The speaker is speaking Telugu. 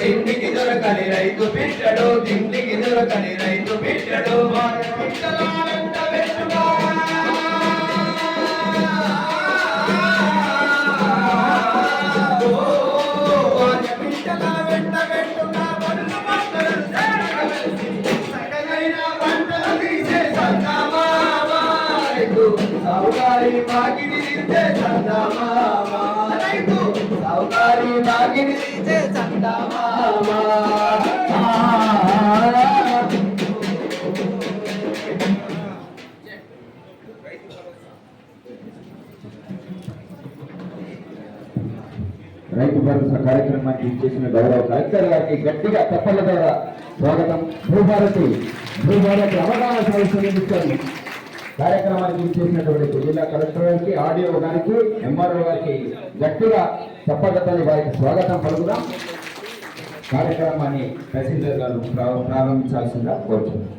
తిండికి దొరకని రైతు పెట్టడు తిండికి దొరకని రైతు పెట్టడు వారి పిట్టలో సౌకారి బాగిని తీసే రైతు భరోసా కార్యక్రమానికి ఇచ్చేసిన గౌరవ కలెక్టర్ గారికి గట్టిగా తప్పల ద్వారా స్వాగతం. భూభారతి భూభారతి అవగాహన సదస్సు కార్యక్రమానికి చేసినటువంటి జిల్లా కలెక్టర్ గారికి ఆడియో గారికి ఎంఆర్ఓ గారికి గట్టిగా తప్పగతని వారికి స్వాగతం పలుకుదాం. కార్యక్రమాన్ని తహసీల్దార్ గారు ప్రారంభించాల్సిందిగా కోరుతున్నాం